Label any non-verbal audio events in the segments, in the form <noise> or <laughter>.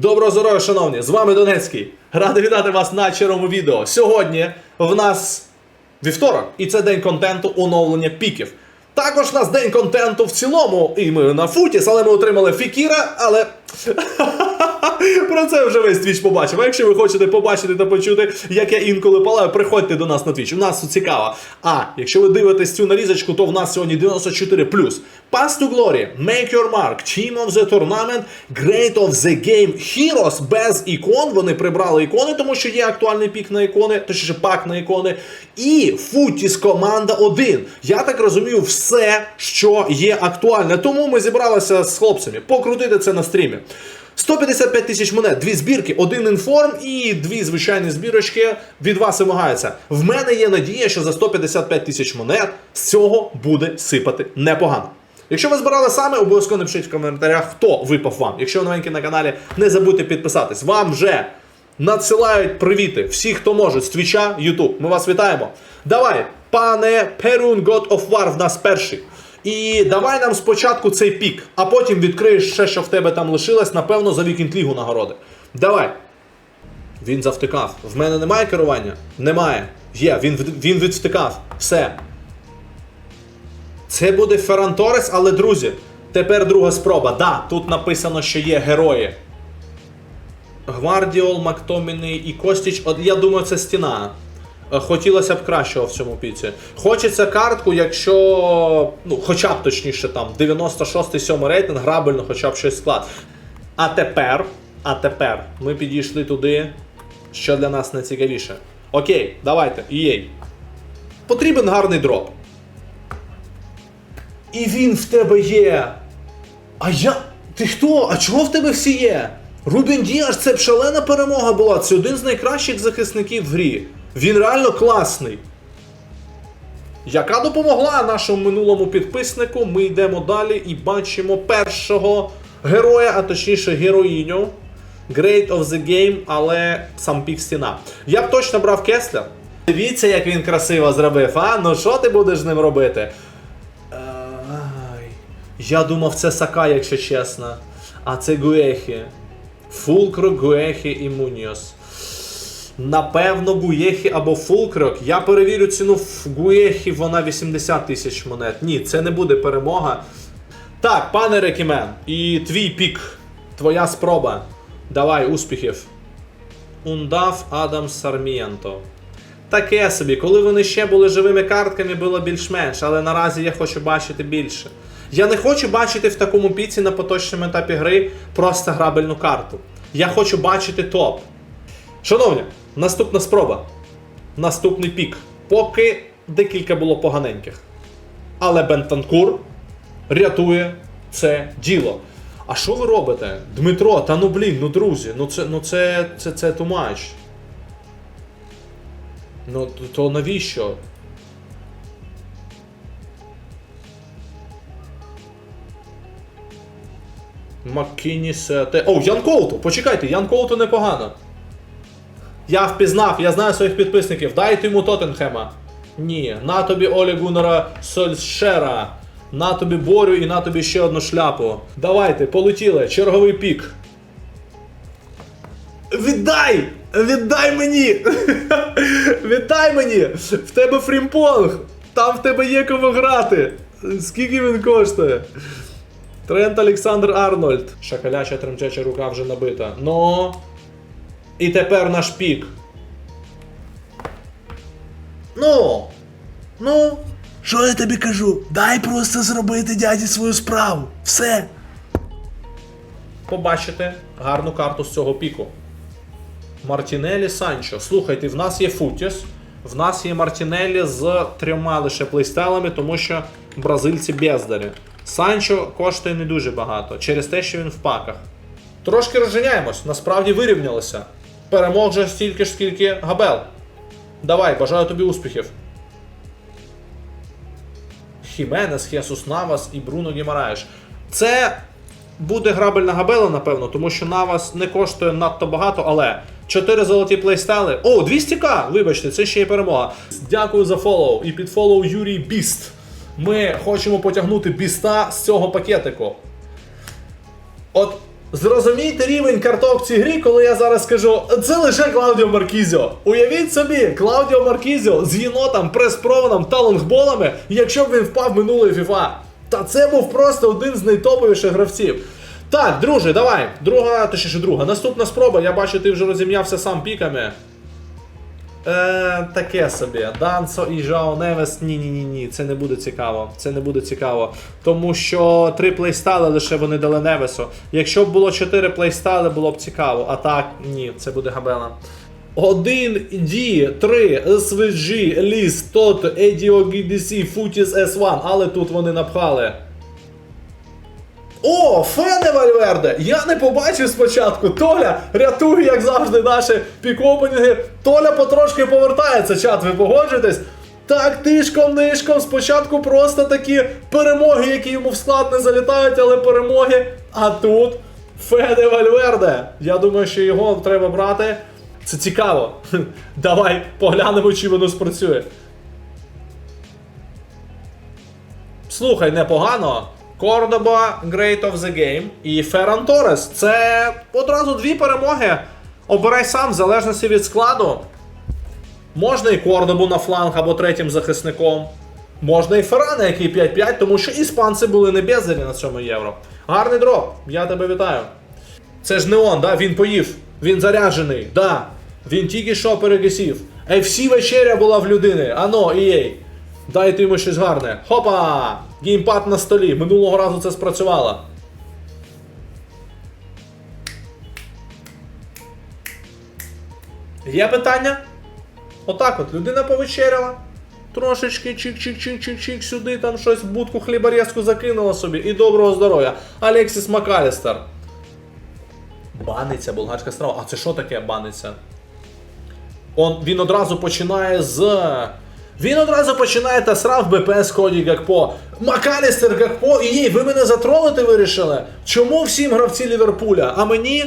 Доброго здоров'я, шановні! З вами Донецький. Радий вітати вас на черговому відео. Сьогодні в нас вівторок, і це день контенту оновлення піків. Також у нас день контенту в цілому, і ми на футіс, але ми отримали Фікіра, але. Про це вже весь твіч побачив. А якщо ви хочете побачити та почути, як я інколи палаю, приходьте до нас на твіч. У нас цікаво. А якщо ви дивитесь цю нарізочку, то в нас сьогодні 94 Pass to Glory, Make Your Mark, Team of the Tournament, Great of the Game, Heroes без ікон. Вони прибрали ікони, тому що є актуальний пік на ікони, точніше пак на ікони. І Футіс команда 1. Я так розумію, все, що є актуальне. Тому ми зібралися з хлопцями покрутити це на стрімі. 155 тисяч монет, дві збірки, один інформ і дві звичайні збірочки від вас вимагаються. В мене є надія, що за 155 тисяч монет з цього буде сипати непогано. Якщо ви збирали саме, обов'язково напишіть в коментарях, хто випав вам. Якщо ви новенький на каналі, не забудьте підписатись. Вам вже надсилають привіти всі, хто може, з Твіча, Ютуб. Ми вас вітаємо. Давай, пане Перун God of War в нас перший. І давай нам спочатку цей пік, а потім відкриєш ще, що в тебе там лишилось, напевно, за вікінд лігу нагороди. Давай. Він завтикав. В мене немає керування? Немає. Є, він, він відвтикав. Все. Це буде Ферран Торес, але друзі, тепер друга спроба. Да, тут написано, що є герої. Гвардіол, Мактоміний і Костіч. От я думаю, це стіна. Е, Хотілося б кращого в цьому піці. Хочеться картку, якщо. Ну, хоча б точніше там 96-7 рейтинг, грабельно, хоча б щось склад. А тепер, а тепер ми підійшли туди, що для нас найцікавіше. Окей, давайте, їй. Потрібен гарний дроп. І він в тебе є. А я. Ти хто? А чого в тебе всі є? Рубін Діаш це б шалена перемога була. Це один з найкращих захисників в грі. Він реально класний. Яка допомогла нашому минулому підписнику, ми йдемо далі і бачимо першого героя, а точніше героїню. Great of the Game, але сам пік стіна. Я б точно брав Кеслер. Дивіться, як він красиво зробив, а? Ну що ти будеш з ним робити? Я думав, це Сака, якщо чесно. А це Гуехі. Фулкрок, Гуехі і Муньос. Напевно, Гуєхі або Фулкрок. Я перевірю ціну в Гуєхі, вона 80 тисяч монет. Ні, це не буде перемога. Так, пане Рекімен, і твій пік, твоя спроба. Давай, успіхів. Ундав Адам Сармієнто. Таке собі, коли вони ще були живими картками, було більш-менш, але наразі я хочу бачити більше. Я не хочу бачити в такому піці на поточному етапі гри просто грабельну карту. Я хочу бачити топ. Шановні, наступна спроба. Наступний пік. Поки декілька було поганеньких. Але Бентанкур рятує це діло. А що ви робите? Дмитро, та ну блін, ну друзі, ну це ну це, це, це much. Ну, то- навіщо? Маккіні сете. О, Ян Коуту! Почекайте, Ян Коуту непогано. Я впізнав, я знаю своїх підписників. Дайте йому Тоттенхема. Ні. На тобі Олі Гуннера Сольшера. На тобі Борю і на тобі ще одну шляпу. Давайте, полетіли. Черговий пік. Віддай! Віддай мені! <laughs> Віддай мені! В тебе фрімпонг! Там в тебе є кому грати! Скільки він коштує? Трент Олександр Арнольд. Шакаляча тремтяча рука вже набита. Ну. І тепер наш пік. Ну. Ну. Що я тобі кажу? Дай просто зробити дяді свою справу. Все. побачите гарну карту з цього піку. Мартінелі Санчо. Слухайте, в нас є Футіс, в нас є Мартінелі з трьома лише плейстайлами, тому що бразильці бездарі. Санчо коштує не дуже багато через те, що він в паках. Трошки розженяємось, насправді вирівнялися. Перемог вже стільки ж, скільки Габел. Давай, бажаю тобі успіхів. Хіменес, Хесус Навас і Бруно Гімараєш. Це буде грабельна габела, напевно, тому що Навас не коштує надто багато, але 4 золоті плейстайли. О, 200к! Вибачте, це ще є перемога. Дякую за фоллоу і під фоллоу Юрій Біст. Ми хочемо потягнути біста з цього пакетику. От Зрозумійте рівень карток цій грі, коли я зараз скажу, це лише Клаудіо Маркізіо. Уявіть собі, Клаудіо Маркізіо з єнотом, прес-провоном та лонгболами, якщо б він впав минулої FIFA. Та це був просто один з найтоповіших гравців. Так, друже, давай. Друга, точніше, друга. Наступна спроба. Я бачу, ти вже розім'явся сам піками. Е, таке собі. Дансо і Жао Невес. Ні, ні. Це не буде цікаво. Це не буде цікаво. Тому що три плейстайли лише вони дали Невесу. Якщо б було чотири плейстайли, було б цікаво. А так, ні, це буде габела. 1 D, 3 SVG, Ліс, Тот, EDO, GDC, Футіс S1, але тут вони напхали. О, Фене Вальверде! Я не побачив спочатку. Толя рятує, як завжди, наші пікопенінги. Толя потрошки повертається, чат, ви погоджуєтесь? Так, тишком, нишком, спочатку просто такі перемоги, які йому в склад не залітають, але перемоги. А тут Феде Вальверде. Я думаю, що його треба брати. Це цікаво. <laughs> Давай поглянемо, чи воно спрацює. Слухай, непогано. Кордоба Great of the Game і Ферран Торрес. Це одразу дві перемоги. Обирай сам, в залежності від складу. Можна і Кордобу на фланг або третім захисником. Можна і Феррана, який 5-5, тому що іспанці були не бездарі на цьому євро. Гарний дроп, я тебе вітаю. Це ж не он, да? Він поїв. Він заряджений, да. Він тільки що перекисів. FC вечеря була в людини. Ано, EA. Дайте йому щось гарне. Хопа! Геймпад на столі. Минулого разу це спрацювало. Є питання? Отак от, людина повечеряла. Трошечки чик-чик-чик-чик-чик сюди, там щось в будку хліборезку закинула собі. І доброго здоров'я. Алексіс Макалістер. Баниця, болгарська страва. А це що таке баниця? Он, він одразу починає з. Він одразу починає та срав БП з Коді Гакпо. Макалістер Гакпо, і їй, ви мене затролити вирішили? Чому всім гравці Ліверпуля? А мені.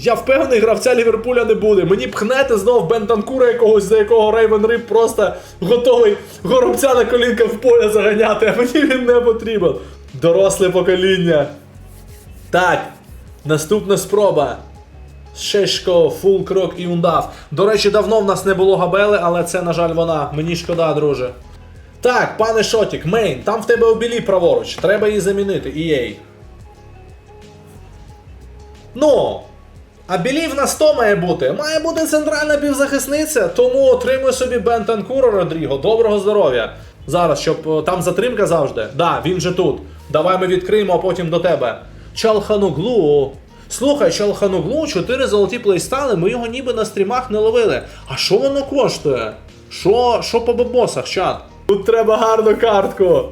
Я впевнений, гравця Ліверпуля не буде. Мені пхнете знов Бентанкура якогось, за якого Рейвен Риб просто готовий горобця на колінка в поле заганяти, а мені він не потрібен. Доросле покоління. Так, наступна спроба. Шешко, фул крок і ундав. До речі, давно в нас не було габели, але це, на жаль, вона. Мені шкода, друже. Так, пане Шотік, мейн, там в тебе обілі праворуч. Треба її замінити. EA. Ну. А білів на 100 має бути. Має бути центральна півзахисниця, тому отримуй собі Бентанкуро Родріго. Доброго здоров'я. Зараз, щоб е, там затримка завжди. Да, він же тут. Давай ми відкриємо, а потім до тебе. Чалхануглу. Слухай, Чалхануглу, 4 золоті плейстали, ми його ніби на стрімах не ловили. А що воно коштує? Що, що по бабосах, чат? Тут треба гарну картку.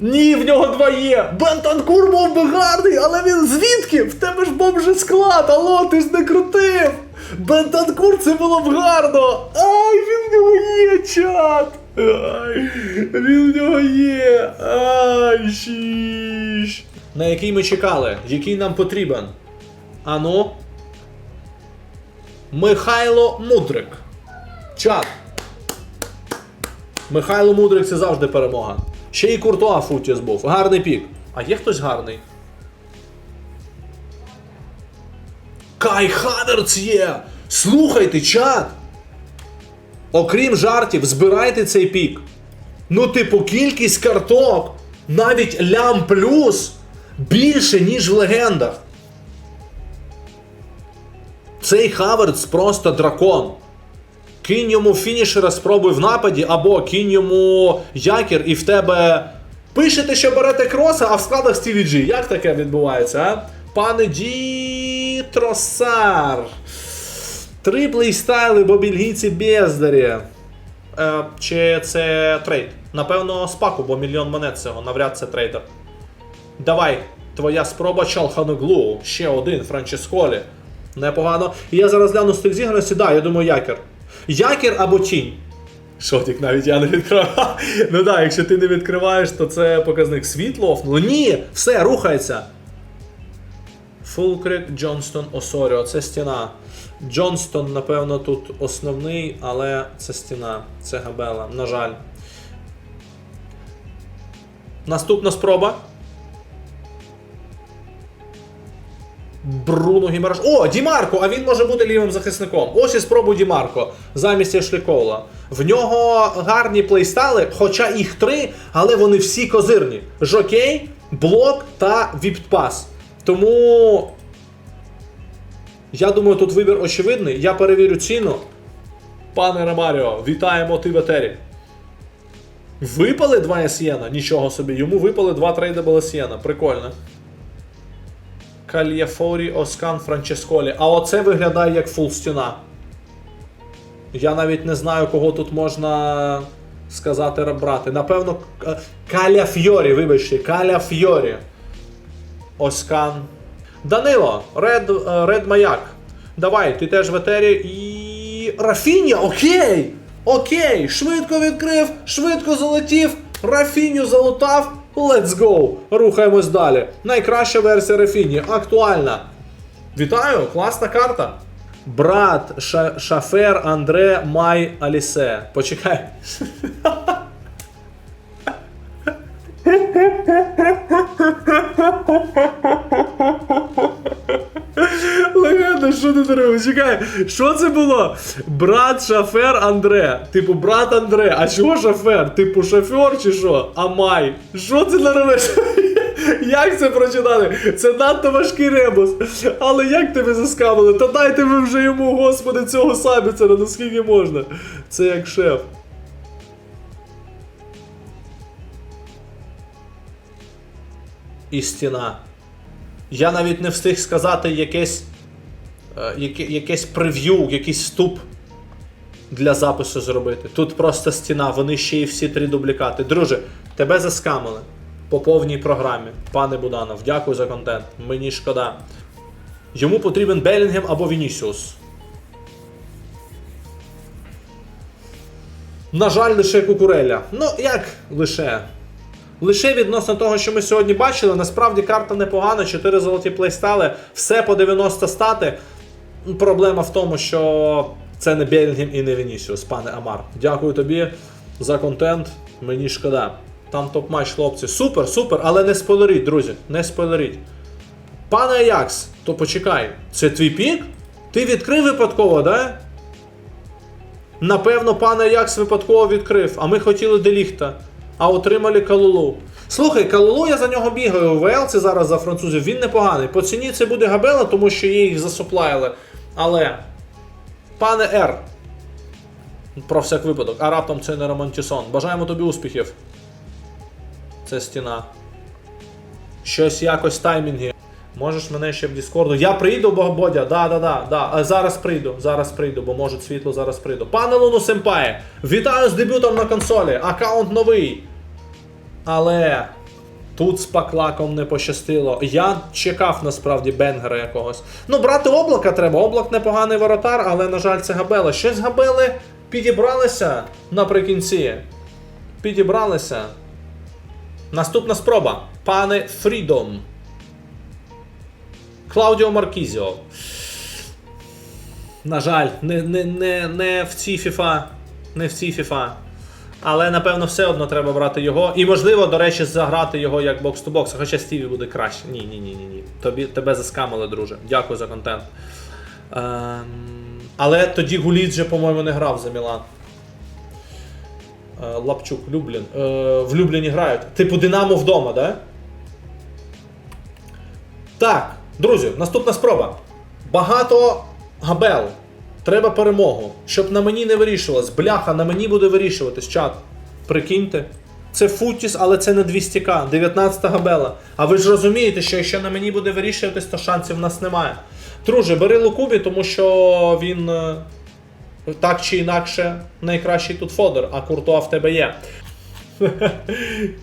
Ні, в нього два є. Бентанкур був би гарний, але він звідки? В тебе ж бомжий склад, алло, ти ж не крутив. Бентанкур це було б гарно. Ай, він в нього є, чат. Ай, він в нього є. Ай, шіш. На який ми чекали, який нам потрібен. Ану. Михайло Мудрик. Чат. Михайло Мудрик це завжди перемога. Ще й Куртуа Футіс був. Гарний пік. А є хтось гарний? Кай Хаверц є! Слухайте, чат! Окрім жартів, збирайте цей пік. Ну, типу, кількість карток, навіть лям плюс більше, ніж в легендах. Цей Хаверц просто дракон. Кинь йому фінішера, спробуй в нападі, або кинь йому якір, і в тебе. Пишете, що берете кроса, а в складах Стіві Джі. Як таке відбувається, а? Пане Ді Тросар. Три бо бельгійці бездарі. Е, чи це трейд? Напевно, спаку, бо мільйон монет цього, навряд це трейдер. Давай, твоя спроба Чалханоглу. Ще один Франческолі. Непогано. І я зараз гляну стиль зіграності, да, я думаю, якір. Якір або тінь. Шотік навіть я не відкривав. Ну да, якщо ти не відкриваєш, то це показник світло офнуло. Ні, все, рухається. Фулкрик, Джонстон, Осоріо. Це стіна. Джонстон, напевно, тут основний, але це стіна. Це габела. На жаль. Наступна спроба. Бруно Гімараш. О, Дімарко, а він може бути лівим захисником. Ось і спробуй Дімарко замість Ешлі Коула. В нього гарні плейстайли, хоча їх три, але вони всі козирні: жокей, блок та віппас. Тому я думаю, тут вибір очевидний. Я перевірю ціну. Пане Ромаріо, вітаємо ти в етері. Випали два Есієна? Нічого собі. Йому випали два трейдабл Есієна. Прикольно. Кальяфорі, Оскан, Франческолі. А оце виглядає як фул стіна. Я навіть не знаю, кого тут можна сказати брати. Напевно, К- Каля Фьорі, вибачте, Каля Фьорі. Оскан. Данило, Ред, е, Ред Маяк. Давай, ти теж в етері і. Рафіня, окей! Окей! Швидко відкрив, швидко залетів, Рафіню залутав. Let's go! Рухаємось далі. Найкраща версія Рефіні, актуальна. Вітаю, класна карта. Брат, ша, шафер Андре Май Алісе. Почекай. <laughs> Легенда, що ти зробив? Чекай, що це було? Брат шофер Андре. Типу, брат Андре. А чого шофер? Типу, шофер чи що? Амай. Що це наробиш? <laughs> Як це прочитати? Це надто важкий ребус. Але як тебе заскамили? Та дайте ви вже йому, господи, цього сабіцера, наскільки можна. Це як шеф. І стіна. Я навіть не встиг сказати якесь, е, яке, якесь прев'ю, якийсь вступ для запису зробити. Тут просто стіна, вони ще й всі три дублікати. Друже, тебе заскамили по повній програмі. Пане Буданов, дякую за контент. Мені шкода. Йому потрібен Белінгем або Вінісіус. На жаль, лише Кукуреля. Ну, як лише? Лише відносно того, що ми сьогодні бачили, насправді карта непогана, 4 золоті плейстайли, все по 90 стати. Проблема в тому, що це не Белінгем і не Вінісіус, пане Амар. Дякую тобі за контент. Мені шкода. Там топ-матч, хлопці. Супер, супер, але не спойлеріть, друзі. Не спойлеріть. Пане Аякс, то почекай, це твій пік? Ти відкрив випадково, да? Напевно, пан Аякс випадково відкрив, а ми хотіли Деліхта, а отримали Калулу. Слухай, Калулу я за нього бігаю у ВЛ, це зараз за французів, він непоганий. По ціні це буде Габела, тому що її їх засуплаїли. Але, пане Р, про всяк випадок, а раптом це не Романтісон. Бажаємо тобі успіхів. Це стіна. Щось якось таймінги. Можеш мене ще в Діскорду. Я прийду, бо Бодя, да, да, да, да. Зараз прийду, зараз прийду, бо може світло зараз прийду. Пане Луну Семпай, вітаю з дебютом на консолі. Аккаунт новий. Але тут з паклаком не пощастило. Я чекав насправді бенгера якогось. Ну, брати облака треба. Облак непоганий воротар, але, на жаль, це габела. Щось габели підібралися наприкінці. Підібралися. Наступна спроба. Пане Фрідом. Клаудіо Маркізіо. На жаль, не, не, не, не в цій FIFA. Не в цій FIFA. Але напевно все одно треба брати його. І можливо, до речі, заграти його як бокс-то-бокс, хоча Стіві буде краще. Ні, ні, ні, ні, ні. Тобі, тебе заскамили, друже. Дякую за контент. Ем, але тоді Гуліт же, по-моєму, не грав за Мілан. Е, Лапчук, Люблін. Е, в Любліні грають. Типу Динамо вдома, да? Так, друзі, наступна спроба. Багато габел. Треба перемогу. Щоб на мені не вирішувалось. Бляха, на мені буде вирішуватись, чат. Прикиньте. Це Футіс, але це не 200к, 19 габела. А ви ж розумієте, що якщо на мені буде вирішуватись, то шансів в нас немає. Друже, бери Лукубі, тому що він е, так чи інакше найкращий тут фодер, а Куртуа в тебе є. <laughs>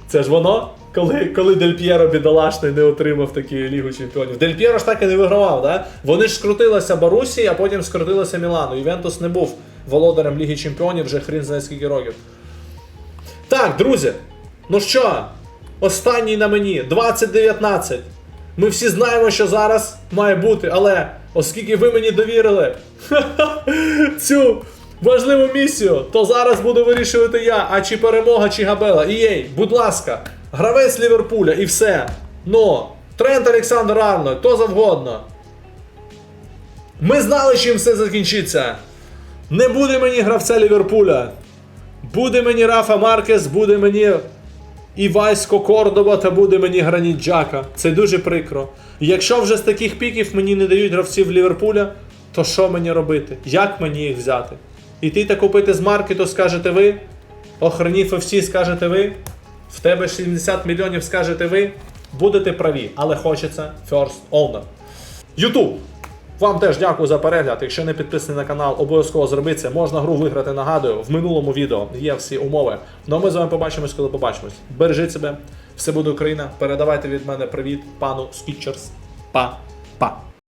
Це ж воно, коли, коли Дель П'єро бідолашний не отримав такі Лігу Чемпіонів. Дель П'єро ж так і не вигравав, да? Вони ж скрутилися Барусі, а потім скрутилися Мілану. Івентус не був володарем Ліги Чемпіонів вже хрін знає скільки років. Так, друзі, ну що, останній на мені 2019. Ми всі знаємо, що зараз має бути, але оскільки ви мені довірили <laughs> цю важливу місію, то зараз буду вирішувати я, а чи перемога, чи габела. І єй, будь ласка, гравець Ліверпуля і все. Ну, Трент Олександр Арнольд, то завгодно. Ми знали, чим все закінчиться. Не буде мені гравця Ліверпуля. Буде мені Рафа Маркес, буде мені Івайсько Кордова та буде мені Граніт Джака. Це дуже прикро. Якщо вже з таких піків мені не дають гравців Ліверпуля, то що мені робити? Як мені їх взяти? Іти та купити з маркету, скажете ви? Охренів FC, скажете ви? В тебе 70 мільйонів, скажете ви? Будете праві, але хочеться first owner. Ютуб. Вам теж дякую за перегляд. Якщо не підписаний на канал, обов'язково зробіть це. Можна гру виграти, нагадую. В минулому відео є всі умови. Ну а ми з вами побачимось, коли побачимось. Бережіть себе, все буде Україна. Передавайте від мене привіт пану Скітчерс. Па-па.